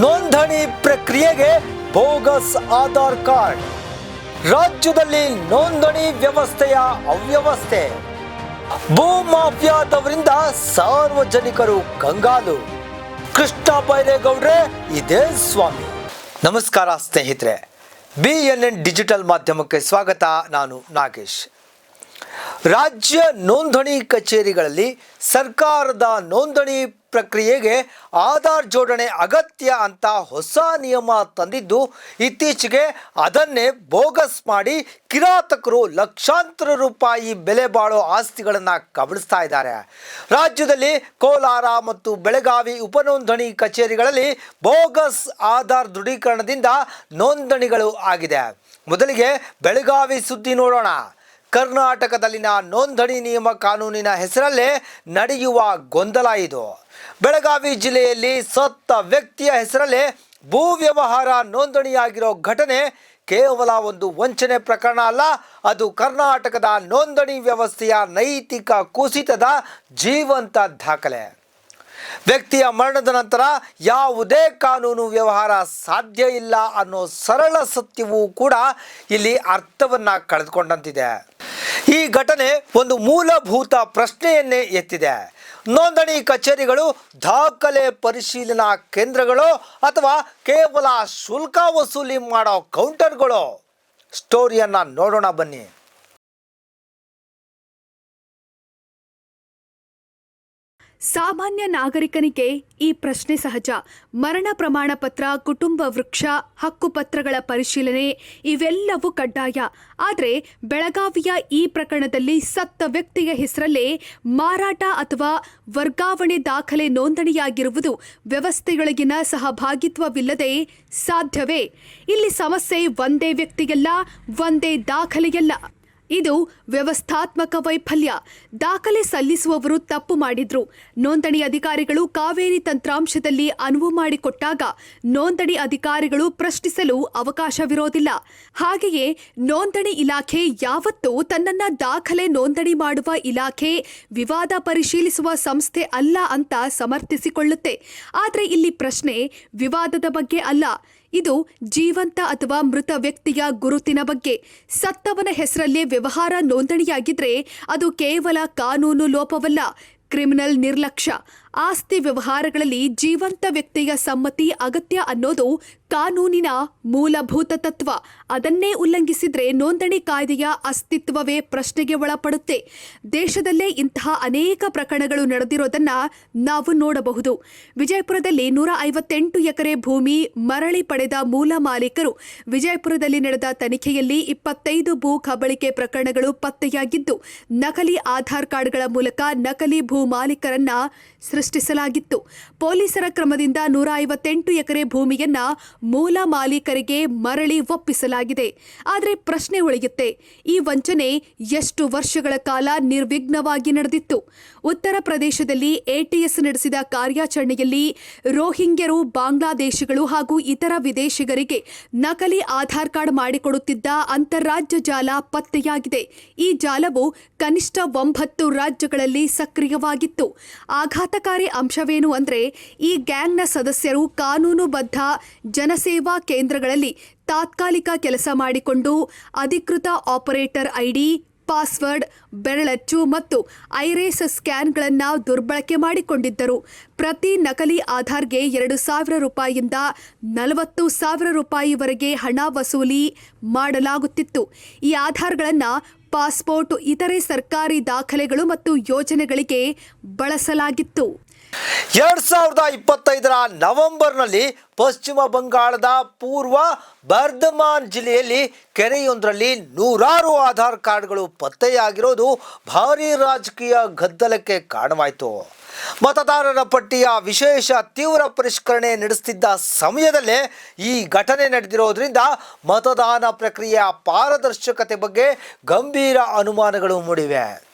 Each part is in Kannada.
ನೋಂದಣಿ ಪ್ರಕ್ರಿಯೆಗೆ ಬೋಗಸ್ ಆಧಾರ್ ಕಾರ್ಡ್. ರಾಜ್ಯದಲ್ಲಿ ನೋಂದಣಿ ವ್ಯವಸ್ಥೆಯ ಅವ್ಯವಸ್ಥೆ. ಭೂ ಮಾಫಿಯಾದವರಿಂದ ಸಾರ್ವಜನಿಕರು ಕಂಗಾಲು. ಕೃಷ್ಣ ಬೈರೇಗೌಡ್ರೆ, ಇದೇ ಸ್ವಾಮಿ. ನಮಸ್ಕಾರ ಸ್ನೇಹಿತರೆ. ಬಿ ಎನ್ ಎನ್ ಡಿಜಿಟಲ್ ಮಾಧ್ಯಮಕ್ಕೆ ಸ್ವಾಗತ, ನಾನು ನಾಗೇಶ್. ರಾಜ್ಯ ನೋಂದಣಿ ಕಚೇರಿಗಳಲ್ಲಿ ಸರ್ಕಾರದ ನೋಂದಣಿ ಪ್ರಕ್ರಿಯೆಗೆ ಆಧಾರ್ ಜೋಡಣೆ ಅಗತ್ಯ ಅಂತ ಹೊಸ ನಿಯಮ ತಂದಿದ್ದು, ಇತ್ತೀಚೆಗೆ ಅದನ್ನೇ ಬೋಗಸ್ ಮಾಡಿ ಕಿರಾತಕರು ಲಕ್ಷಾಂತರ ರೂಪಾಯಿ ಬೆಲೆ ಬಾಳೋ ಆಸ್ತಿಗಳನ್ನು ಕಬಳಿಸ್ತಾ ಇದ್ದಾರೆ. ರಾಜ್ಯದಲ್ಲಿ ಕೋಲಾರ ಮತ್ತು ಬೆಳಗಾವಿ ಉಪನೋಂದಣಿ ಕಚೇರಿಗಳಲ್ಲಿ ಬೋಗಸ್ ಆಧಾರ್ ದೃಢೀಕರಣದಿಂದ ನೋಂದಣಿಗಳು ಆಗಿದೆ. ಮೊದಲಿಗೆ ಬೆಳಗಾವಿ ಸುದ್ದಿ ನೋಡೋಣ. ಕರ್ನಾಟಕದಲ್ಲಿನ ನೋಂದಣಿ ನಿಯಮ ಕಾನೂನಿನ ಹೆಸರಲ್ಲೇ ನಡೆಯುವ ಗೊಂದಲ ಇದು. ಬೆಳಗಾವಿ ಜಿಲ್ಲೆಯಲ್ಲಿ ಸತ್ತ ವ್ಯಕ್ತಿಯ ಹೆಸರಲ್ಲೇ ಭೂ ವ್ಯವಹಾರ ನೋಂದಣಿಯಾಗಿರೋ ಘಟನೆ ಕೇವಲ ಒಂದು ವಂಚನೆ ಪ್ರಕರಣ ಅಲ್ಲ, ಅದು ಕರ್ನಾಟಕದ ನೋಂದಣಿ ವ್ಯವಸ್ಥೆಯ ನೈತಿಕ ಕುಸಿತದ ಜೀವಂತ ದಾಖಲೆ. ವ್ಯಕ್ತಿಯ ಮರಣದ ನಂತರ ಯಾವುದೇ ಕಾನೂನು ವ್ಯವಹಾರ ಸಾಧ್ಯ ಇಲ್ಲ ಅನ್ನೋ ಸರಳ ಸತ್ಯವೂ ಕೂಡ ಇಲ್ಲಿ ಅರ್ಥವನ್ನ ಕಳೆದುಕೊಂಡಂತಿದೆ. ಈ ಘಟನೆ ಒಂದು ಮೂಲಭೂತ ಪ್ರಶ್ನೆಯನ್ನೇ ಎತ್ತಿದೆ. ನೋಂದಣಿ ಕಚೇರಿಗಳು, ದಾಖಲೆ ಪರಿಶೀಲನಾ ಕೇಂದ್ರಗಳು ಅಥವಾ ಕೇವಲ ಶುಲ್ಕ ವಸೂಲಿ ಮಾಡೋ ಕೌಂಟರ್ಗಳು? ಸ್ಟೋರಿಯನ್ನ ನೋಡೋಣ ಬನ್ನಿ. ಸಾಮಾನ್ಯ ನಾಗರಿಕನಿಗೆ ಈ ಪ್ರಶ್ನೆ ಸಹಜ. ಮರಣ ಪ್ರಮಾಣ ಪತ್ರ, ಕುಟುಂಬ ವೃಕ್ಷ ಹಕ್ಕುಪತ್ರಗಳ ಪರಿಶೀಲನೆ ಇವೆಲ್ಲವೂ ಕಡ್ಡಾಯ. ಆದರೆ ಬೆಳಗಾವಿಯ ಈ ಪ್ರಕರಣದಲ್ಲಿ ಸತ್ತ ವ್ಯಕ್ತಿಯ ಹೆಸರಲ್ಲೇ ಮಾರಾಟ ಅಥವಾ ವರ್ಗಾವಣೆ ದಾಖಲೆ ನೋಂದಣಿಯಾಗಿರುವುದು ವ್ಯವಸ್ಥೆಯೊಳಗಿನ ಸಹಭಾಗಿತ್ವವಿಲ್ಲದೆ ಸಾಧ್ಯವೇ? ಇಲ್ಲಿ ಸಮಸ್ಯೆ ಒಂದೇ ವ್ಯಕ್ತಿಯಲ್ಲ, ಒಂದೇ ದಾಖಲೆಯಲ್ಲ. ಇದು ವ್ಯವಸ್ಥಾತ್ಮಕ ವೈಫಲ್ಯ. ದಾಖಲೆ ಸಲ್ಲಿಸುವವರು ತಪ್ಪು ಮಾಡಿದ್ರು. ನೋಂದಣಿ ಅಧಿಕಾರಿಗಳು ಕಾವೇರಿ ತಂತ್ರಾಂಶದಲ್ಲಿ ಅನುವು ಮಾಡಿಕೊಟ್ಟಾಗ ನೋಂದಣಿ ಅಧಿಕಾರಿಗಳು ಪ್ರಶ್ನಿಸಲು ಅವಕಾಶವಿರೋದಿಲ್ಲ ಹಾಗೆಯೇ ನೋಂದಣಿ ಇಲಾಖೆ ಯಾವತ್ತೂ ತನ್ನನ್ನ ದಾಖಲೆ ನೋಂದಣಿ ಮಾಡುವ ಇಲಾಖೆ ವಿವಾದ ಪರಿಶೀಲಿಸುವ ಸಂಸ್ಥೆ ಅಲ್ಲ ಅಂತ ಸಮರ್ಥಿಸಿಕೊಳ್ಳುತ್ತೆ. ಆದರೆ ಇಲ್ಲಿ ಪ್ರಶ್ನೆ ವಿವಾದದ ಬಗ್ಗೆ ಅಲ್ಲ. ಇದು ಜೀವಂತ ಅಥವಾ ಮೃತ ವ್ಯಕ್ತಿಯ ಗುರುತಿನ ಬಗ್ಗೆ. ಸತ್ತವನ ಹೆಸರಲ್ಲಿ ವ್ಯವಹಾರ ನೋಂದಣಿಯಾಗಿದ್ರೆ ಅದು ಕೇವಲ ಕಾನೂನು ಲೋಪವಲ್ಲ, ಕ್ರಿಮಿನಲ್ ನಿರ್ಲಕ್ಷ್ಯ. ಆಸ್ತಿ ವ್ಯವಹಾರಗಳಲ್ಲಿ ಜೀವಂತ ವ್ಯಕ್ತಿಯ ಸಮ್ಮತಿ ಅಗತ್ಯ ಅನ್ನೋದು ಕಾನೂನಿನ ಮೂಲಭೂತ ತತ್ವ. ಅದನ್ನೇ ಉಲ್ಲಂಘಿಸಿದ್ರೆ ನೋಂದಣಿ ಕಾಯ್ದೆಯ ಅಸ್ತಿತ್ವವೇ ಪ್ರಶ್ನೆಗೆ ಒಳಪಡುತ್ತೆ. ದೇಶದಲ್ಲೇ ಇಂತಹ ಅನೇಕ ಪ್ರಕರಣಗಳು ನಡೆದಿರೋದನ್ನ ನಾವು ನೋಡಬಹುದು. ವಿಜಯಪುರದಲ್ಲಿ ನೂರ ಐವತ್ತೆಂಟು ಎಕರೆ ಭೂಮಿ ಮರಳಿ ಪಡೆದ ಮೂಲ ಮಾಲೀಕರು. ವಿಜಯಪುರದಲ್ಲಿ ನಡೆದ ತನಿಖೆಯಲ್ಲಿ ಇಪ್ಪತ್ತೈದು ಭೂ ಕಬಳಿಕೆ ಪ್ರಕರಣಗಳು ಪತ್ತೆಯಾಗಿದ್ದು, ನಕಲಿ ಆಧಾರ್ ಕಾರ್ಡ್ಗಳ ಮೂಲಕ ನಕಲಿ ಭೂ ಮಾಲೀಕರನ್ನ ಸೃಷ್ಟಿಸಲಾಗಿತ್ತು. ಪೊಲೀಸರ ಕ್ರಮದಿಂದ ನೂರ ಐವತ್ತೆಂಟು ಎಕರೆ ಭೂಮಿಯನ್ನ ಮೂಲ ಮಾಲೀಕರಿಗೆ ಮರಳಿ ಒಪ್ಪಿಸಲಾಗಿದೆ. ಆದರೆ ಪ್ರಶ್ನೆ ಉಳಿಯುತ್ತೆ, ಈ ವಂಚನೆ ಎಷ್ಟು ವರ್ಷಗಳ ಕಾಲ ನಿರ್ವಿಘ್ನವಾಗಿ ನಡೆದಿತ್ತು? ಉತ್ತರ ಪ್ರದೇಶದಲ್ಲಿ ಎಟಿಎಸ್ ನಡೆಸಿದ ಕಾರ್ಯಾಚರಣೆಯಲ್ಲಿ ರೋಹಿಂಗ್ಯರು ಬಾಂಗ್ಲಾದೇಶಿಗಳು ಹಾಗೂ ಇತರ ವಿದೇಶಿಗರಿಗೆ ನಕಲಿ ಆಧಾರ್ ಕಾರ್ಡ್ ಮಾಡಿಕೊಡುತ್ತಿದ್ದ ಅಂತಾರಾಜ್ಯ ಜಾಲ ಪತ್ತೆಯಾಗಿದೆ. ಈ ಜಾಲವು ಕನಿಷ್ಠ ಒಂಬತ್ತು ರಾಜ್ಯಗಳಲ್ಲಿ ಸಕ್ರಿಯವಾಗಿತ್ತು. ಆಘಾತಕಾರಿ ಅಂಶವೇನು ಅಂದರೆ ಈ ಗ್ಯಾಂಗ್ನ ಸದಸ್ಯರು ಕಾನೂನುಬದ್ಧ ಜನಸೇವಾ ಕೇಂದ್ರಗಳಲ್ಲಿ ತಾತ್ಕಾಲಿಕ ಕೆಲಸ ಮಾಡಿಕೊಂಡು ಅಧಿಕೃತ ಆಪರೇಟರ್ ಐಡಿ, ಪಾಸ್ವರ್ಡ್, ಬೆರಳಚ್ಚು ಮತ್ತು ಐರೇಸ್ ಸ್ಕ್ಯಾನ್ಗಳನ್ನು ದುರ್ಬಳಕೆ ಮಾಡಿಕೊಂಡಿದ್ದರು. ಪ್ರತಿ ನಕಲಿ ಆಧಾರ್ಗೆ ಎರಡು ಸಾವಿರ ರೂಪಾಯಿಯಿಂದ ನಲವತ್ತು ಸಾವಿರ ರೂಪಾಯಿವರೆಗೆ ಹಣ ವಸೂಲಿ ಮಾಡಲಾಗುತ್ತಿತ್ತು. ಈ ಆಧಾರ್ಗಳನ್ನು ಪಾಸ್ಪೋರ್ಟ್ ಇತರೆ ಸರ್ಕಾರಿ ದಾಖಲೆಗಳು ಮತ್ತು ಯೋಜನೆಗಳಿಗೆ ಬಳಸಲಾಗಿತ್ತು. ಎರಡ್ ಸಾವಿರದ ಇಪ್ಪತ್ತೈದರ ನವೆಂಬರ್ನಲ್ಲಿ ಪಶ್ಚಿಮ ಬಂಗಾಳದ ಪೂರ್ವ ಬರ್ಧಮಾನ್ ಜಿಲ್ಲೆಯಲ್ಲಿ ಕೆರೆಯೊಂದರಲ್ಲಿ ನೂರಾರು ಆಧಾರ್ ಕಾರ್ಡ್ಗಳು ಪತ್ತೆಯಾಗಿರೋದು ಭಾರೀ ರಾಜಕೀಯ ಗದ್ದಲಕ್ಕೆ ಕಾರಣವಾಯಿತು. ಮತದಾರರ ಪಟ್ಟಿಯ ವಿಶೇಷ ತೀವ್ರ ಪರಿಷ್ಕರಣೆ ನಡೆಸುತ್ತಿದ್ದ ಸಮಯದಲ್ಲೇ ಈ ಘಟನೆ ನಡೆದಿರೋದ್ರಿಂದ ಮತದಾನ ಪ್ರಕ್ರಿಯೆಯ ಪಾರದರ್ಶಕತೆ ಬಗ್ಗೆ ಗಂಭೀರ ಅನುಮಾನಗಳು ಮೂಡಿವೆ.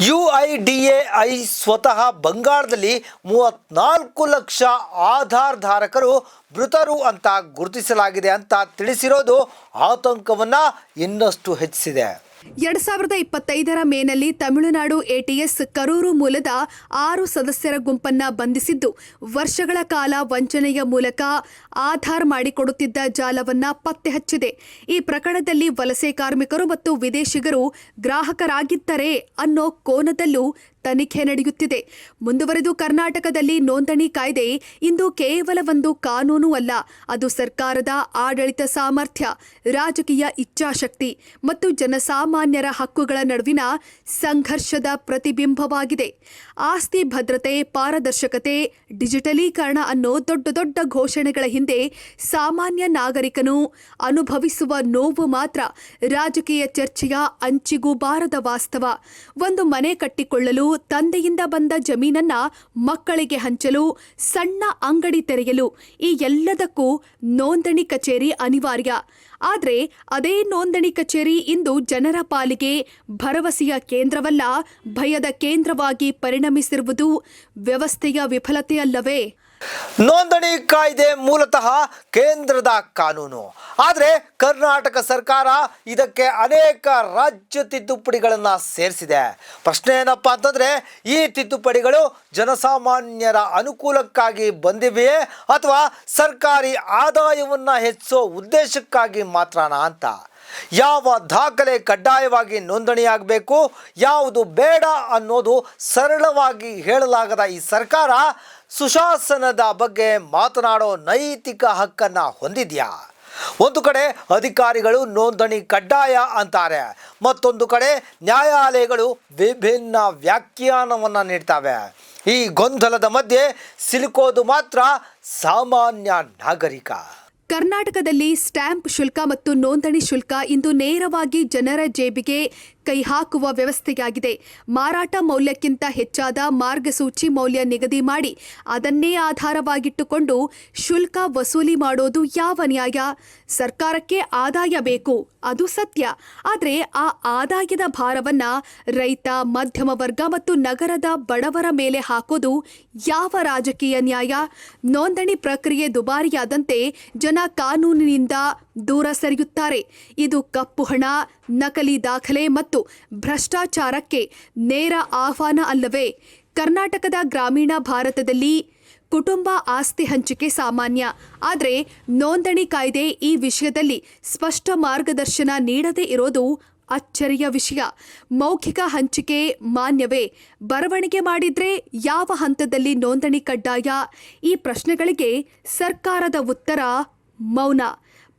U I D A I ಸ್ವತಃ ಬಂಗಾಳದಲ್ಲಿ ಮೂವತ್ನಾಲ್ಕು ಲಕ್ಷ ಆಧಾರ್ ಧಾರಕರು ಮೃತರು ಅಂತ ಗುರುತಿಸಲಾಗಿದೆ ಅಂತ ತಿಳಿಸಿರೋದು ಆತಂಕವನ್ನು ಇನ್ನಷ್ಟು ಹೆಚ್ಚಿಸಿದೆ. ಎರಡ್ ಸಾವಿರದ ಇಪ್ಪತ್ತೈದರ ಮೇನಲ್ಲಿ ತಮಿಳುನಾಡು ಎಟಿಎಸ್ ಕರೂರು ಮೂಲದ ಆರು ಸದಸ್ಯರ ಗುಂಪನ್ನ ಬಂಧಿಸಿದ್ದು. ವರ್ಷಗಳ ಕಾಲ ವಂಚನೆಯ ಮೂಲಕ ಆಧಾರ್ ಮಾಡಿಕೊಡುತ್ತಿದ್ದ ಜಾಲವನ್ನ ಪತ್ತೆ ಹಚ್ಚಿದೆ. ಈ ಪ್ರಕರಣದಲ್ಲಿ ವಲಸೆ ಕಾರ್ಮಿಕರು ಮತ್ತು ವಿದೇಶಿಗರು ಗ್ರಾಹಕರಾಗಿದ್ದರೆ ಅನ್ನೋ ಕೋನದಲ್ಲೂ ತನಿಖೆ ನಡೆಯುತ್ತಿದೆ. ಮುಂದುವರೆದು ಕರ್ನಾಟಕದಲ್ಲಿ ನೋಂದಣಿ ಕಾಯ್ದೆ ಇಂದು ಕೇವಲ ಒಂದು ಕಾನೂನು ಅಲ್ಲ, ಅದು ಸರ್ಕಾರದ ಆಡಳಿತ ಸಾಮರ್ಥ್ಯ, ರಾಜಕೀಯ ಇಚ್ಛಾಶಕ್ತಿ ಮತ್ತು ಜನಸಾಮಾನ್ಯರ ಹಕ್ಕುಗಳ ನಡುವಿನ ಸಂಘರ್ಷದ ಪ್ರತಿಬಿಂಬವಾಗಿದೆ. ಆಸ್ತಿ ಭದ್ರತೆ, ಪಾರದರ್ಶಕತೆ, ಡಿಜಿಟಲೀಕರಣ ಅನ್ನೋ ದೊಡ್ಡ ದೊಡ್ಡ ಘೋಷಣೆಗಳ ಹಿಂದೆ ಸಾಮಾನ್ಯ ನಾಗರಿಕನು ಅನುಭವಿಸುವ ನೋವು ಮಾತ್ರ ರಾಜಕೀಯ ಚರ್ಚೆಯ ಅಂಚಿಗೂ ಬಾರದ ವಾಸ್ತವ. ಒಂದು ಮನೆ ಕಟ್ಟಿಕೊಳ್ಳಲು ತಂದೆಯಿಂದ ಬಂದ ಜಮೀನನ್ನ ಮಕ್ಕಳಿಗೆ ಹಂಚಲು, ಸಣ್ಣ ಅಂಗಡಿ ತೆರೆಯಲು ಈ ಎಲ್ಲದಕ್ಕೂ ನೋಂದಣಿ ಕಚೇರಿ ಅನಿವಾರ್ಯ. ಆದರೆ ಅದೇ ನೋಂದಣಿ ಕಚೇರಿ ಇಂದು ಜನರ ಪಾಲಿಗೆ ಭರವಸೆಯ ಕೇಂದ್ರವಲ್ಲ, ಭಯದ ಕೇಂದ್ರವಾಗಿ ಪರಿಣಮಿಸಿರುವುದು ವ್ಯವಸ್ಥೆಯ ವಿಫಲತೆಯಲ್ಲವೇ? ನೋಂದಣಿ ಕಾಯ್ದೆ ಮೂಲತಃ ಕೇಂದ್ರದ ಕಾನೂನು. ಆದರೆ ಕರ್ನಾಟಕ ಸರ್ಕಾರ ಇದಕ್ಕೆ ಅನೇಕ ರಾಜ್ಯ ತಿದ್ದುಪಡಿಗಳನ್ನು ಸೇರಿಸಿದೆ. ಪ್ರಶ್ನೆ ಏನಪ್ಪ ಅಂತಂದರೆ, ಈ ತಿದ್ದುಪಡಿಗಳು ಜನಸಾಮಾನ್ಯರ ಅನುಕೂಲಕ್ಕಾಗಿ ಬಂದಿವೆಯೇ ಅಥವಾ ಸರ್ಕಾರಿ ಆದಾಯವನ್ನು ಹೆಚ್ಚಿಸೋ ಉದ್ದೇಶಕ್ಕಾಗಿ ಮಾತ್ರನಾ ಅಂತ? ಯಾವ ದಾಖಲೆ ಕಡ್ಡಾಯವಾಗಿ ನೋಂದಣಿಯಾಗಬೇಕು, ಯಾವುದು ಬೇಡ ಅನ್ನೋದು ಸರಳವಾಗಿ ಹೇಳಲಾಗದ ಈ ಸರ್ಕಾರ ಸುಶಾಸನದ ಬಗ್ಗೆ ಮಾತನಾಡೋ ನೈತಿಕ ಹಕ್ಕನ್ನು ಹೊಂದಿದೆಯಾ? ಒಂದು ಕಡೆ ಅಧಿಕಾರಿಗಳು ನೋಂದಣಿ ಕಡ್ಡಾಯ ಅಂತಾರೆ, ಮತ್ತೊಂದು ಕಡೆ ನ್ಯಾಯಾಲಯಗಳು ವಿಭಿನ್ನ ವ್ಯಾಖ್ಯಾನವನ್ನು ನೀಡ್ತವೆ. ಈ ಗೊಂದಲದ ಮಧ್ಯೆ ಸಿಲುಕೋದು ಮಾತ್ರ ಸಾಮಾನ್ಯ ನಾಗರಿಕ. ಕರ್ನಾಟಕದಲ್ಲಿ ಸ್ಟ್ಯಾಂಪ್ ಶುಲ್ಕ ಮತ್ತು ನೋಂದಣಿ ಶುಲ್ಕ ಇಂದು ನೇರವಾಗಿ ಜನರ ಜೇಬಿಗೆ ಕೈ ಹಾಕುವ ವ್ಯವಸ್ಥೆಯಾಗಿದೆ. ಮಾರಾಟ ಮೌಲ್ಯಕ್ಕಿಂತ ಹೆಚ್ಚಾದ ಮಾರ್ಗಸೂಚಿ ಮೌಲ್ಯ ನಿಗದಿ ಮಾಡಿ ಅದನ್ನೇ ಆಧಾರವಾಗಿಟ್ಟುಕೊಂಡು ಶುಲ್ಕ ವಸೂಲಿ ಮಾಡೋದು ಯಾವ ನ್ಯಾಯ? ಸರ್ಕಾರಕ್ಕೆ ಆದಾಯ ಬೇಕು, ಅದು ಸತ್ಯ. ಆದರೆ ಆ ಆದಾಯದ ಭಾರವನ್ನ ರೈತ, ಮಧ್ಯಮ ವರ್ಗ ಮತ್ತು ನಗರದ ಬಡವರ ಮೇಲೆ ಹಾಕೋದು ಯಾವ ರಾಜಕೀಯ ನ್ಯಾಯ? ನೋಂದಣಿ ಪ್ರಕ್ರಿಯೆ ದುಬಾರಿಯಾದಂತೆ ಜನ ಕಾನೂನಿನಿಂದ ದೂರ ಸರಿಯುತ್ತಾರೆ. ಇದು ಕಪ್ಪು ಹಣ, ನಕಲಿ ದಾಖಲೆ ಮತ್ತು ಭ್ರಷ್ಟಾಚಾರಕ್ಕೆ ನೇರ ಆಹ್ವಾನ ಅಲ್ಲವೇ? ಕರ್ನಾಟಕದ ಗ್ರಾಮೀಣ ಭಾರತದಲ್ಲಿ ಕುಟುಂಬ ಆಸ್ತಿ ಹಂಚಿಕೆ ಸಾಮಾನ್ಯ. ಆದರೆ ನೋಂದಣಿ ಕಾಯ್ದೆ ಈ ವಿಷಯದಲ್ಲಿ ಸ್ಪಷ್ಟ ಮಾರ್ಗದರ್ಶನ ನೀಡದೇ ಇರೋದು ಅಚ್ಚರಿಯ ವಿಷಯ. ಮೌಖಿಕ ಹಂಚಿಕೆ ಮಾನ್ಯವೇ? ಬರವಣಿಗೆ ಮಾಡಿದ್ರೆ ಯಾವ ಹಂತದಲ್ಲಿ ನೋಂದಣಿ ಕಡ್ಡಾಯ? ಈ ಪ್ರಶ್ನೆಗಳಿಗೆ ಸರ್ಕಾರದ ಉತ್ತರ ಮೌನ.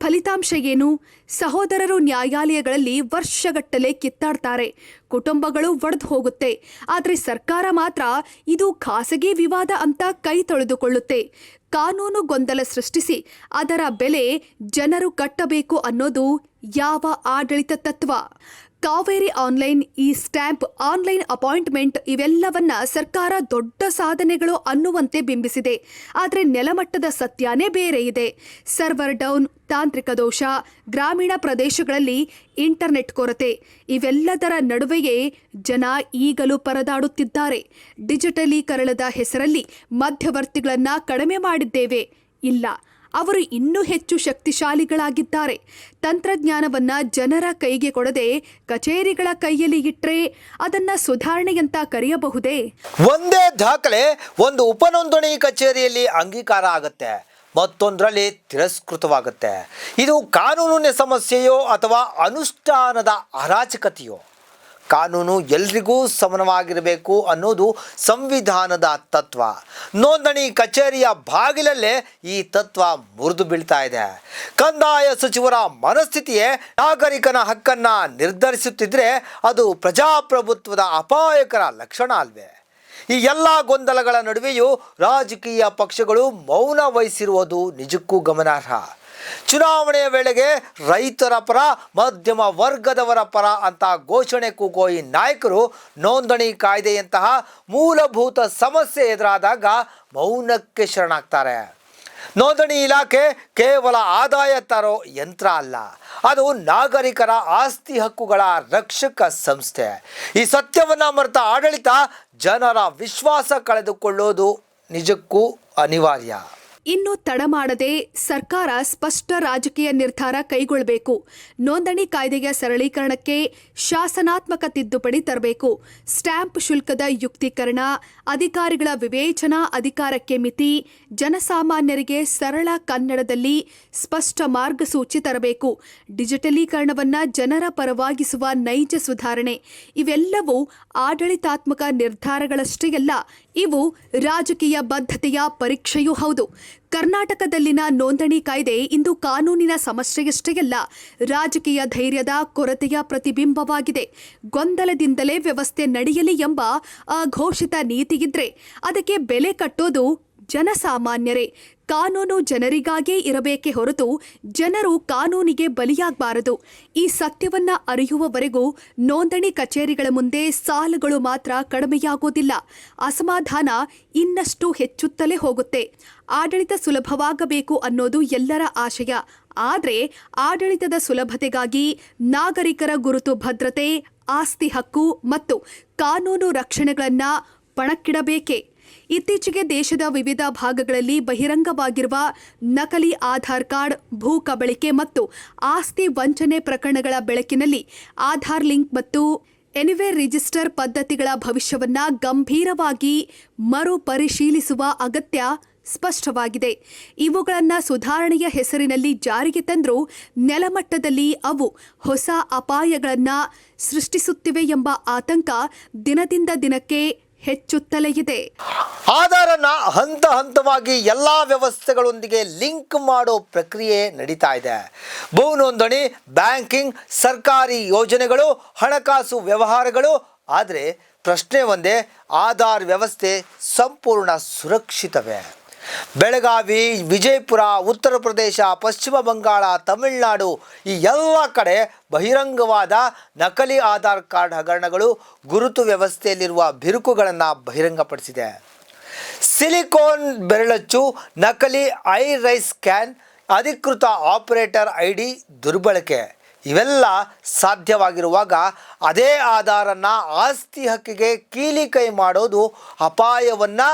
ಫಲಿತಾಂಶ ಏನು ಸಹೋದರರು ನ್ಯಾಯಾಲಯಗಳಲ್ಲಿ ವರ್ಷಗಟ್ಟಲೆ ಕಿತ್ತಾಡ್ತಾರೆ. ಕುಟುಂಬಗಳು ಒಡೆದು ಹೋಗುತ್ತೆ. ಆದರೆ ಸರ್ಕಾರ ಮಾತ್ರ ಇದು ಖಾಸಗಿ ವಿವಾದ ಅಂತ ಕೈ ತೊಳೆದುಕೊಳ್ಳುತ್ತೆ. ಕಾನೂನು ಗೊಂದಲ ಸೃಷ್ಟಿಸಿ ಅದರ ಬೆಲೆ ಜನರು ಕಟ್ಟಬೇಕು ಅನ್ನೋದು ಯಾವ ಆಡಳಿತ ತತ್ವ? Kaveri online, e stamp, online appointment ಇವೆಲ್ಲವನ್ನ ಸರ್ಕಾರ ದೊಡ್ಡ ಸಾಧನೆಗಳು ಅನ್ನುವಂತೆ ಬಿಂಬಿಸಿದೆ. ಆದರೆ ನೆಲಮಟ್ಟದ ಸತ್ಯನೇ ಬೇರೆ ಇದೆ. ಸರ್ವರ್ ಡೌನ್, ತಾಂತ್ರಿಕ ದೋಷ, ಗ್ರಾಮೀಣ ಪ್ರದೇಶಗಳಲ್ಲಿ ಇಂಟರ್ನೆಟ್ ಕೊರತೆ, ಇವೆಲ್ಲದರ ನಡುವೆಯೇ ಜನ ಈಗಲೂ ಪರದಾಡುತ್ತಿದ್ದಾರೆ. ಡಿಜಿಟಲೀಕರಣದ ಹೆಸರಲ್ಲಿ ಮಧ್ಯವರ್ತಿಗಳನ್ನ ಕಡಿಮೆ ಮಾಡಿದ್ದೇವೆ. ಇಲ್ಲ. ಅವರು ಇನ್ನೂ ಹೆಚ್ಚು ಶಕ್ತಿಶಾಲಿಗಳಾಗಿದ್ದಾರೆ. ತಂತ್ರಜ್ಞಾನವನ್ನು ಜನರ ಕೈಗೆ ಕೊಡದೆ ಕಚೇರಿಗಳ ಕೈಯಲ್ಲಿ ಇಟ್ಟರೆ ಅದನ್ನ ಸುಧಾರಣೆಯಂತ ಕರೆಯಬಹುದೇ? ಒಂದೇ ದಾಖಲೆ, ಒಂದು ಉಪನೋಂದಣಿ ಕಚೇರಿಯಲ್ಲಿ ಅಂಗೀಕಾರ ಆಗುತ್ತೆ. ಮತ್ತೊಂದರಲ್ಲಿ ತಿರಸ್ಕೃತವಾಗುತ್ತೆ. ಇದು ಕಾನೂನಿನ ಸಮಸ್ಯೆಯೋ ಅಥವಾ ಅನುಷ್ಠಾನದ ಅರಾಜಕತೆಯೋ? ಕಾನೂನು ಎಲ್ರಿಗೂ ಸಮನವಾಗಿರಬೇಕು ಅನ್ನೋದು ಸಂವಿಧಾನದ ತತ್ವ. ನೋಂದಣಿ ಕಚೇರಿಯ ಬಾಗಿಲಲ್ಲೇ ಈ ತತ್ವ ಮುರಿದು ಬೀಳ್ತಾ ಇದೆ. ಕಂದಾಯ ಸಚಿವರ ಮನಸ್ಥಿತಿಯೇ ನಾಗರಿಕನ ಹಕ್ಕನ್ನ ನಿರ್ಧರಿಸುತ್ತಿದ್ರೆ ಅದು ಪ್ರಜಾಪ್ರಭುತ್ವದ ಅಪಾಯಕರ ಲಕ್ಷಣ ಅಲ್ವೇ. ಈ ಎಲ್ಲ ಗೊಂದಲಗಳ ನಡುವೆಯೂ ರಾಜಕೀಯ ಪಕ್ಷಗಳು ಮೌನ ವಹಿಸಿರುವುದು ನಿಜಕ್ಕೂ ಗಮನಾರ್ಹ. ಚುನಾವಣೆಯ ವೇಳೆಗೆ ರೈತರ ಪರ, ಮಧ್ಯಮ ವರ್ಗದವರ ಪರ ಅಂತ ಘೋಷಣೆ ಕೂಗೋ ಈ ನಾಯಕರು ನೋಂದಣಿ ಕಾಯ್ದೆಯಂತಹ ಮೂಲಭೂತ ಸಮಸ್ಯೆ ಎದುರಾದಾಗ ಮೌನಕ್ಕೆ ಶರಣಾಗ್ತಾರೆ. ನೋಂದಣಿ ಇಲಾಖೆ ಕೇವಲ ಆದಾಯ ತರೋ ಯಂತ್ರ ಅಲ್ಲ, ಅದು ನಾಗರಿಕರ ಆಸ್ತಿ ಹಕ್ಕುಗಳ ರಕ್ಷಕ ಸಂಸ್ಥೆ. ಈ ಸತ್ಯವನ್ನು ಮರೆತ ಆಡಳಿತ ಜನರ ವಿಶ್ವಾಸ ಕಳೆದುಕೊಳ್ಳೋದು ನಿಜಕ್ಕೂ ಅನಿವಾರ್ಯ. ಇನ್ನು ತಡ ಮಾಡದೆ ಸರ್ಕಾರ ಸ್ಪಷ್ಟ ರಾಜಕೀಯ ನಿರ್ಧಾರ ಕೈಗೊಳ್ಳಬೇಕು. ನೋಂದಣಿ ಕಾಯ್ದೆಯ ಸರಳೀಕರಣಕ್ಕೆ ಶಾಸನಾತ್ಮಕ ತಿದ್ದುಪಡಿ ತರಬೇಕು. ಸ್ಟ್ಯಾಂಪ್ ಶುಲ್ಕದ ಯುಕ್ತೀಕರಣ, ಅಧಿಕಾರಿಗಳ ವಿವೇಚನಾ ಅಧಿಕಾರಕ್ಕೆ ಮಿತಿ, ಜನಸಾಮಾನ್ಯರಿಗೆ ಸರಳ ಕನ್ನಡದಲ್ಲಿ ಸ್ಪಷ್ಟ ಮಾರ್ಗಸೂಚಿ ತರಬೇಕು. ಡಿಜಿಟಲೀಕರಣವನ್ನು ಜನರ ಪರವಾಗಿಸುವ ನೈಜ ಸುಧಾರಣೆ. ಇವೆಲ್ಲವೂ ಆಡಳಿತಾತ್ಮಕ ನಿರ್ಧಾರಗಳಷ್ಟೇ ಅಲ್ಲ, ಇವು ರಾಜಕೀಯ ಬದ್ಧತೆಯ ಪರೀಕ್ಷೆಯೂ ಹೌದು. ಕರ್ನಾಟಕದಲ್ಲಿನ ನೋಂದಣಿ ಕಾಯ್ದೆ ಇಂದು ಕಾನೂನಿನ ಸಮಸ್ಯೆಯಷ್ಟೇ ಅಲ್ಲ, ರಾಜಕೀಯ ಧೈರ್ಯದ ಕೊರತೆಯ ಪ್ರತಿಬಿಂಬವಾಗಿದೆ. ಗೊಂದಲದಿಂದಲೇ ವ್ಯವಸ್ಥೆ ನಡೆಯಲಿ ಎಂಬ ಅಘೋಷಿತ ನೀತಿಯಿದ್ರೆ ಅದಕ್ಕೆ ಬೆಲೆ ಕಟ್ಟೋದು ಜನಸಾಮಾನ್ಯರೇ, ಕಾನೂನು ಜನರಿಗಾಗೇ ಇರಬೇಕೆ ಹೊರತು ಜನರು ಕಾನೂನಿಗೆ ಬಲಿಯಾಗಬಾರದು. ಈ ಸತ್ಯವನ್ನ ಅರಿಯುವವರೆಗೂ ನೋಂದಣಿ ಕಚೇರಿಗಳ ಮುಂದೆ ಸಾಲುಗಳು ಮಾತ್ರ ಕಡಿಮೆಯಾಗೋದಿಲ್ಲ. ಅಸಮಾಧಾನ ಇನ್ನಷ್ಟು ಹೆಚ್ಚುತ್ತಲೇ ಹೋಗುತ್ತೆ. ಆಡಳಿತ ಸುಲಭವಾಗಬೇಕು ಅನ್ನೋದು ಎಲ್ಲರ ಆಶಯ. ಆದರೆ ಆಡಳಿತದ ಸುಲಭತೆಗಾಗಿ ನಾಗರಿಕರ ಗುರುತು ಭದ್ರತೆ, ಆಸ್ತಿ ಹಕ್ಕು ಮತ್ತು ಕಾನೂನು ರಕ್ಷಣೆಗಳನ್ನು ಪಣಕ್ಕಿಡಬೇಕೇ. ಇತ್ತೀಚೆಗೆ ದೇಶದ ವಿವಿಧ ಭಾಗಗಳಲ್ಲಿ ಬಹಿರಂಗವಾಗಿರುವ ನಕಲಿ ಆಧಾರ್ ಕಾರ್ಡ್, ಭೂ ಕಬಳಿಕೆ ಮತ್ತು ಆಸ್ತಿ ವಂಚನೆ ಪ್ರಕರಣಗಳ ಬೆಳಕಿನಲ್ಲಿ ಆಧಾರ್ ಲಿಂಕ್ ಮತ್ತು ಎನಿವೆ ರಿಜಿಸ್ಟರ್ ಪದ್ಧತಿಗಳ ಭವಿಷ್ಯವನ್ನ ಗಂಭೀರವಾಗಿ ಮರುಪರಿಶೀಲಿಸುವ ಅಗತ್ಯ ಸ್ಪಷ್ಟವಾಗಿದೆ. ಇವುಗಳನ್ನು ಸುಧಾರಣೆಯ ಹೆಸರಿನಲ್ಲಿ ಜಾರಿಗೆ ತಂದರೂ ನೆಲಮಟ್ಟದಲ್ಲಿ ಅವು ಹೊಸ ಅಪಾಯಗಳನ್ನು ಸೃಷ್ಟಿಸುತ್ತಿವೆ ಎಂಬ ಆತಂಕ ದಿನದಿಂದ ದಿನಕ್ಕೆ ಹೆಚ್ಚುತ್ತಲೇ ಇದೆ ಆಧಾರನ ಹಂತ ಹಂತವಾಗಿ ಎಲ್ಲ ವ್ಯವಸ್ಥೆಗಳೊಂದಿಗೆ ಲಿಂಕ್ ಮಾಡೋ ಪ್ರಕ್ರಿಯೆ ನಡೀತಾ ಇದೆ. ಭೂ ನೋಂದಣಿ, ಬ್ಯಾಂಕಿಂಗ್, ಸರ್ಕಾರಿ ಯೋಜನೆಗಳು, ಹಣಕಾಸು ವ್ಯವಹಾರಗಳು, ಆದರೆ ಪ್ರಶ್ನೆ ಒಂದೇ, ಆಧಾರ್ ವ್ಯವಸ್ಥೆ ಸಂಪೂರ್ಣ ಸುರಕ್ಷಿತವೇ? ಬೆಳಗಾವಿ, ವಿಜಯಪುರ, ಉತ್ತರ ಪ್ರದೇಶ, ಪಶ್ಚಿಮ ಬಂಗಾಳ, ತಮಿಳುನಾಡು ಈ ಎಲ್ಲ ಕಡೆ ಬಹಿರಂಗವಾದ ನಕಲಿ ಆಧಾರ್ ಕಾರ್ಡ್ ಹಗರಣಗಳು ಗುರುತು ವ್ಯವಸ್ಥೆಯಲ್ಲಿರುವ ಬಿರುಕುಗಳನ್ನು ಬಹಿರಂಗಪಡಿಸಿದೆ. ಸಿಲಿಕೋನ್ ಬೆರಳಚ್ಚು ನಕಲಿ ಐ ರೈಸ್ ಸ್ಕ್ಯಾನ್, ಅಧಿಕೃತ ಆಪರೇಟರ್ ಐ ಡಿ ದುರ್ಬಳಕೆ ಇವೆಲ್ಲ ಸಾಧ್ಯವಾಗಿರುವಾಗ ಅದೇ ಆಧಾರನ್ನು ಆಸ್ತಿ ಹಕ್ಕಿಗೆ ಕೀಲಿ ಕೈ ಮಾಡೋದು ಅಪಾಯವನ್ನು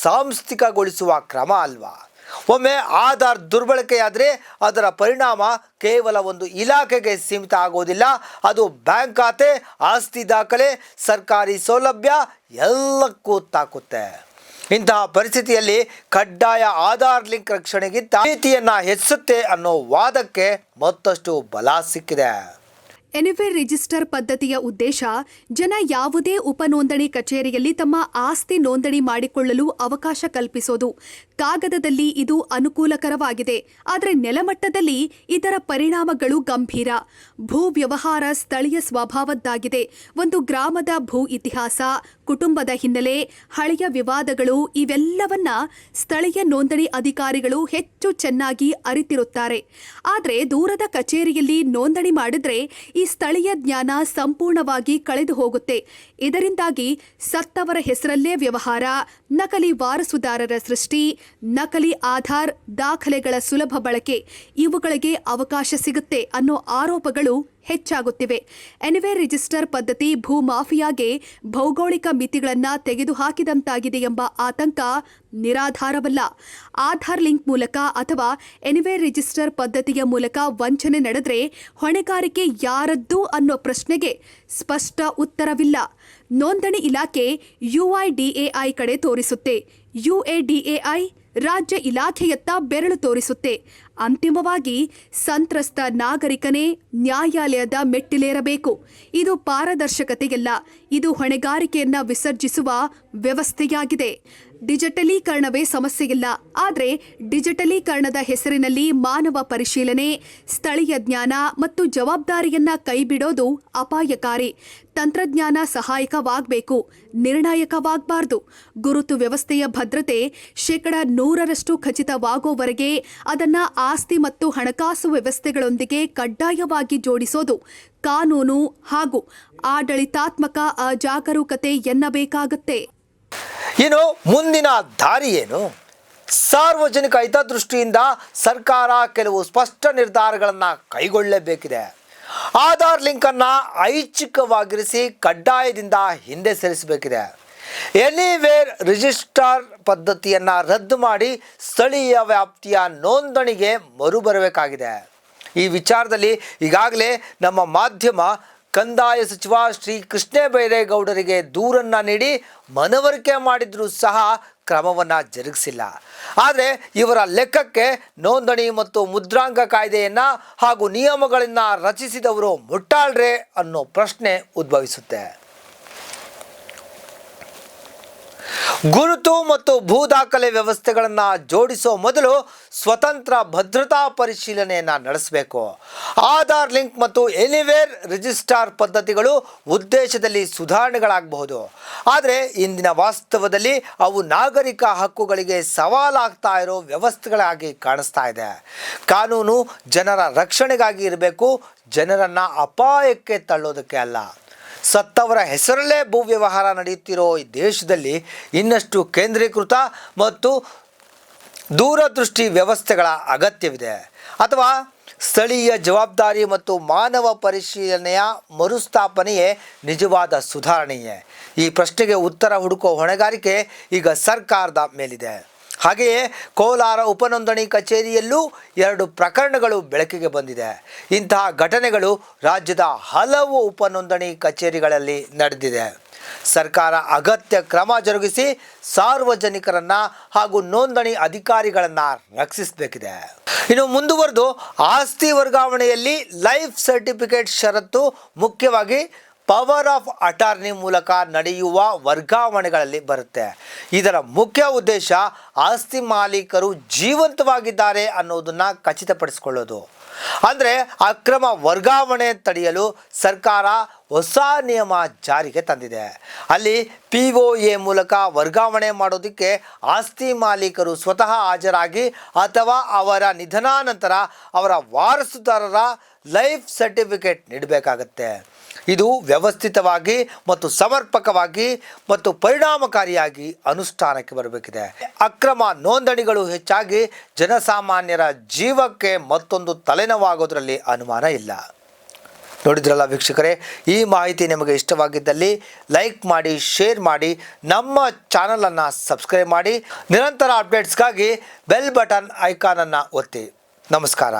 ಸಾಂಸ್ಥಿಕಗೊಳಿಸುವ ಕ್ರಮ ಅಲ್ವಾ? ಒಮ್ಮೆ ಆಧಾರ್ ದುರ್ಬಳಕೆಯಾದರೆ ಅದರ ಪರಿಣಾಮ ಕೇವಲ ಒಂದು ಇಲಾಖೆಗೆ ಸೀಮಿತ ಆಗೋದಿಲ್ಲ. ಅದು ಬ್ಯಾಂಕ್ ಖಾತೆ, ಆಸ್ತಿ ದಾಖಲೆ, ಸರ್ಕಾರಿ ಸೌಲಭ್ಯ ಎಲ್ಲಕ್ಕೂ ತಾಕುತ್ತೆ. ಇಂತಹ ಪರಿಸ್ಥಿತಿಯಲ್ಲಿ ಕಡ್ಡಾಯ ಆಧಾರ್ ಲಿಂಕ್ ರಕ್ಷಣೆಗಿಂತ ನೀತಿಯನ್ನ ಹೆಚ್ಚುತ್ತೆ ಅನ್ನೋ ವಾದಕ್ಕೆ ಮತ್ತಷ್ಟು ಬಲ ಸಿಕ್ಕಿದೆ. ಎನಿವೆ ರಿಜಿಸ್ಟರ್ ಪದ್ಧತಿಯ ಉದ್ದೇಶ ಜನ ಯಾವುದೇ ಉಪನೋಂದಣಿ ಕಚೇರಿಯಲ್ಲಿ ತಮ್ಮ ಆಸ್ತಿ ನೋಂದಣಿ ಮಾಡಿಕೊಳ್ಳಲು ಅವಕಾಶ ಕಲ್ಪಿಸೋದು. ಕಾಗದದಲ್ಲಿ ಇದು ಅನುಕೂಲಕರವಾಗಿದೆ, ಆದರೆ ನೆಲಮಟ್ಟದಲ್ಲಿ ಇದರ ಪರಿಣಾಮಗಳು ಗಂಭೀರ. ಭೂ ವ್ಯವಹಾರ ಸ್ಥಳೀಯ ಸ್ವಭಾವದ್ದಾಗಿದೆ. ಒಂದು ಗ್ರಾಮದ ಭೂ ಇತಿಹಾಸ, ಕುಟುಂಬದ ಹಿನ್ನೆಲೆ, ಹಳೆಯ ವಿವಾದಗಳು ಇವೆಲ್ಲವನ್ನ ಸ್ಥಳೀಯ ನೋಂದಣಿ ಅಧಿಕಾರಿಗಳು ಹೆಚ್ಚು ಚೆನ್ನಾಗಿ ಅರಿತಿರುತ್ತಾರೆ. ಆದರೆ ದೂರದ ಕಚೇರಿಯಲ್ಲಿ ನೋಂದಣಿ ಮಾಡಿದ್ರೆ ಈ ಸ್ಥಳೀಯ ಜ್ಞಾನ ಸಂಪೂರ್ಣವಾಗಿ ಕಳೆದು ಹೋಗುತ್ತೆ. ಇದರಿಂದಾಗಿ ಸತ್ತವರ ಹೆಸರಲ್ಲೇ ವ್ಯವಹಾರ, ನಕಲಿ ವಾರಸುದಾರರ ಸೃಷ್ಟಿ ನಕಲಿ ಆಧಾರ್ ದಾಖಲೆಗಳ ಸುಲಭ ಬಳಕೆ ಇವುಗಳಿಗೆ ಅವಕಾಶ ಸಿಗುತ್ತೆ ಅನ್ನೋ ಆರೋಪಗಳು ಹೆಚ್ಚಾಗುತ್ತಿವೆ. ಎನಿವೆ ರಿಜಿಸ್ಟರ್ ಪದ್ಧತಿ ಭೂ ಮಾಫಿಯಾಗೆ ಭೌಗೋಳಿಕ ಮಿತಿಗಳನ್ನು ತೆಗೆದುಹಾಕಿದಂತಾಗಿದೆ ಎಂಬ ಆತಂಕ ನಿರಾಧಾರವಲ್ಲ. ಆಧಾರ್ ಲಿಂಕ್ ಮೂಲಕ ಅಥವಾ ಎನಿವೆ ರಿಜಿಸ್ಟರ್ ಪದ್ಧತಿಯ ಮೂಲಕ ವಂಚನೆ ನಡೆದರೆ ಹೊಣೆಗಾರಿಕೆ ಯಾರದ್ದು ಅನ್ನೋ ಪ್ರಶ್ನೆಗೆ ಸ್ಪಷ್ಟ ಉತ್ತರವಿಲ್ಲ. ನೋಂದಣಿ ಇಲಾಖೆ ಯುಐಡಿಎಐ ಕಡೆ ತೋರಿಸುತ್ತೆ. ಯುಎಡಿಎಐ ರಾಜ್ಯ ಇಲಾಖೆಯತ್ತ ಬೆರಳು ತೋರಿಸುತ್ತೆ. ಅಂತಿಮವಾಗಿ ಸಂತ್ರಸ್ತ ನಾಗರಿಕನೇ ನ್ಯಾಯಾಲಯದ ಮೆಟ್ಟಿಲೇರಬೇಕು. ಇದು ಪಾರದರ್ಶಕತೆಯಲ್ಲ. ಇದು ಹೊಣೆಗಾರಿಕೆಯನ್ನ ವಿಸರ್ಜಿಸುವ ವ್ಯವಸ್ಥೆಯಾಗಿದೆ. ಡಿಜಿಟಲೀಕರಣವೇ ಸಮಸ್ಯೆಯಿಲ್ಲ. ಆದರೆ ಡಿಜಿಟಲೀಕರಣದ ಹೆಸರಿನಲ್ಲಿ ಮಾನವ ಪರಿಶೀಲನೆ, ಸ್ಥಳೀಯ ಜ್ಞಾನ ಮತ್ತು ಜವಾಬ್ದಾರಿಯನ್ನ ಕೈಬಿಡೋದು ಅಪಾಯಕಾರಿ. ತಂತ್ರಜ್ಞಾನ ಸಹಾಯಕವಾಗಬೇಕು, ನಿರ್ಣಾಯಕವಾಗಬಾರ್ದು. ಗುರುತು ವ್ಯವಸ್ಥೆಯ ಭದ್ರತೆ ಶೇಕಡ ನೂರರಷ್ಟು ಖಚಿತವಾಗೋವರೆಗೆ ಅದನ್ನ ಆಸ್ತಿ ಮತ್ತು ಹಣಕಾಸು ವ್ಯವಸ್ಥೆಗಳೊಂದಿಗೆ ಕಡ್ಡಾಯವಾಗಿ ಜೋಡಿಸೋದು ಕಾನೂನು ಹಾಗೂ ಆಡಳಿತಾತ್ಮಕ ಅಜಾಗರೂಕತೆ ಎನ್ನಬೇಕಾಗತ್ತೆ. ಏನು ಮುಂದಿನ ದಾರಿ ಏನು? ಸಾರ್ವಜನಿಕ ಹಿತದೃಷ್ಟಿಯಿಂದ ಸರ್ಕಾರ ಕೆಲವು ಸ್ಪಷ್ಟ ನಿರ್ಧಾರಗಳನ್ನು ಕೈಗೊಳ್ಳಬೇಕಿದೆ. ಆಧಾರ್ ಲಿಂಕನ್ನು ಐಚ್ಛಿಕವಾಗಿರಿಸಿ ಕಡ್ಡಾಯದಿಂದ ಹಿಂದೆ ಸರಿಸಬೇಕಿದೆ. ಎನಿವೇರ್ ರಿಜಿಸ್ಟ್ರಾರ್ ಪದ್ಧತಿಯನ್ನು ರದ್ದು ಮಾಡಿ ಸ್ಥಳೀಯ ವ್ಯಾಪ್ತಿಯ ನೋಂದಣಿಗೆ ಮರು ಬರಬೇಕಾಗಿದೆ ಈ ವಿಚಾರದಲ್ಲಿ ಈಗಾಗಲೇ ನಮ್ಮ ಮಾಧ್ಯಮ ಕಂದಾಯ ಸಚಿವ ಶ್ರೀ ಕೃಷ್ಣ ಬೈರೇಗೌಡರಿಗೆ ದೂರನ್ನು ನೀಡಿ ಮನವರಿಕೆ ಮಾಡಿದರೂ ಸಹ ಕ್ರಮವನ್ನು ಜರುಗಿಸಿಲ್ಲ. ಆದರೆ ಇವರ ಲೆಕ್ಕಕ್ಕೆ ನೋಂದಣಿ ಮತ್ತು ಮುದ್ರಾಂಕ ಕಾಯ್ದೆಯನ್ನು ಹಾಗೂ ನಿಯಮಗಳನ್ನು ರಚಿಸಿದವರು ಮುಟ್ಟಾಳ್ರೆ ಅನ್ನೋ ಪ್ರಶ್ನೆ ಉದ್ಭವಿಸುತ್ತೆ. ಗುರುತು ಮತ್ತು ಭೂ ದಾಖಲೆ ವ್ಯವಸ್ಥೆಗಳನ್ನು ಜೋಡಿಸೋ ಮೊದಲು ಸ್ವತಂತ್ರ ಭದ್ರತಾ ಪರಿಶೀಲನೆಯನ್ನು ನಡೆಸಬೇಕು. ಆಧಾರ್ ಲಿಂಕ್ ಮತ್ತು ಎನಿವೇರ್ ರಿಜಿಸ್ಟಾರ್ ಪದ್ಧತಿಗಳು ಉದ್ದೇಶದಲ್ಲಿ ಸುಧಾರಣೆಗಳಾಗಬಹುದು. ಆದರೆ ಇಂದಿನ ವಾಸ್ತವದಲ್ಲಿ ಅವು ನಾಗರಿಕ ಹಕ್ಕುಗಳಿಗೆ ಸವಾಲಾಗ್ತಾ ಇರೋ ವ್ಯವಸ್ಥೆಗಳಾಗಿ ಕಾಣಿಸ್ತಾ ಇದೆ. ಕಾನೂನು ಜನರ ರಕ್ಷಣೆಗಾಗಿ ಇರಬೇಕು, ಜನರನ್ನು ಅಪಾಯಕ್ಕೆ ತಳ್ಳೋದಕ್ಕೆ ಅಲ್ಲ. ಸತ್ತವರ ಹೆಸರಲ್ಲೇ ಭೂ ವ್ಯವಹಾರ ನಡೆಯುತ್ತಿರೋ ಈ ದೇಶದಲ್ಲಿ ಇನ್ನಷ್ಟು ಕೇಂದ್ರೀಕೃತ ಮತ್ತು ದೂರದೃಷ್ಟಿ ವ್ಯವಸ್ಥೆಗಳ ಅಗತ್ಯವಿದೆ. ಅಥವಾ ಸ್ಥಳೀಯ ಜವಾಬ್ದಾರಿ ಮತ್ತು ಮಾನವ ಪರಿಶೀಲನೆಯ ಮರುಸ್ಥಾಪನೆಯೇ ನಿಜವಾದ ಸುಧಾರಣೆಯೇ? ಈ ಪ್ರಶ್ನೆಗೆ ಉತ್ತರ ಹುಡುಕೋ ಹೊಣೆಗಾರಿಕೆ ಈಗ ಸರ್ಕಾರದ ಮೇಲಿದೆ. ಹಾಗೆಯೇ ಕೋಲಾರ ಉಪನೋಂದಣಿ ಕಚೇರಿಯಲ್ಲೂ ಎರಡು ಪ್ರಕರಣಗಳು ಬೆಳಕಿಗೆ ಬಂದಿದೆ. ಇಂತಹ ಘಟನೆಗಳು ರಾಜ್ಯದ ಹಲವು ಉಪನೋಂದಣಿ ಕಚೇರಿಗಳಲ್ಲಿ ನಡೆದಿದೆ. ಸರ್ಕಾರ ಅಗತ್ಯ ಕ್ರಮ ಜರುಗಿಸಿ ಸಾರ್ವಜನಿಕರನ್ನ ಹಾಗೂ ನೋಂದಣಿ ಅಧಿಕಾರಿಗಳನ್ನ ರಕ್ಷಿಸಬೇಕಿದೆ. ಇನ್ನು ಮುಂದುವರೆದು ಆಸ್ತಿ ವರ್ಗಾವಣೆಯಲ್ಲಿ ಲೈಫ್ ಸರ್ಟಿಫಿಕೇಟ್ ಷರತ್ತು ಮುಖ್ಯವಾಗಿ ಪವರ್ ಆಫ್ ಅಟಾರ್ನಿ ಮೂಲಕ ನಡೆಯುವ ವರ್ಗಾವಣೆಗಳಲ್ಲಿ ಬರುತ್ತೆ. ಇದರ ಮುಖ್ಯ ಉದ್ದೇಶ ಆಸ್ತಿ ಮಾಲೀಕರು ಜೀವಂತವಾಗಿದ್ದಾರೆ ಅನ್ನೋದನ್ನು ಖಚಿತಪಡಿಸಿಕೊಳ್ಳೋದು. ಅಂದರೆ ಅಕ್ರಮ ವರ್ಗಾವಣೆ ತಡೆಯಲು ಸರ್ಕಾರ ಹೊಸ ನಿಯಮ ಜಾರಿಗೆ ತಂದಿದೆ. ಅಲ್ಲಿ ಪಿ ಒ ಎ ಮೂಲಕ ವರ್ಗಾವಣೆ ಮಾಡೋದಕ್ಕೆ ಆಸ್ತಿ ಮಾಲೀಕರು ಸ್ವತಃ ಹಾಜರಾಗಿ ಅಥವಾ ಅವರ ನಿಧನಾನಂತರ ಅವರ ವಾರಸುದಾರರ ಲೈಫ್ ಸರ್ಟಿಫಿಕೇಟ್ ನೀಡಬೇಕಾಗತ್ತೆ. ಇದು ವ್ಯವಸ್ಥಿತವಾಗಿ ಮತ್ತು ಸಮರ್ಪಕವಾಗಿ ಮತ್ತು ಪರಿಣಾಮಕಾರಿಯಾಗಿ ಅನುಷ್ಠಾನಕ್ಕೆ ಬರಬೇಕಿದೆ. ಅಕ್ರಮ ನೋಂದಣಿಗಳು ಹೆಚ್ಚಾಗಿ ಜನಸಾಮಾನ್ಯರ ಜೀವಕ್ಕೆ ಮತ್ತೊಂದು ತಲೆನೋವಾಗೋದರಲ್ಲಿ ಅನುಮಾನ ಇಲ್ಲ. ನೋಡಿದ್ರಲ್ಲ ವೀಕ್ಷಕರೇ, ಈ ಮಾಹಿತಿ ನಿಮಗೆ ಇಷ್ಟವಾಗಿದ್ದಲ್ಲಿ ಲೈಕ್ ಮಾಡಿ, ಶೇರ್ ಮಾಡಿ, ನಮ್ಮ ಚಾನಲನ್ನು ಸಬ್ಸ್ಕ್ರೈಬ್ ಮಾಡಿ, ನಿರಂತರ ಅಪ್ಡೇಟ್ಸ್ಗಾಗಿ ಬೆಲ್ ಬಟನ್ ಐಕಾನನ್ನು ಒತ್ತಿ. ನಮಸ್ಕಾರ.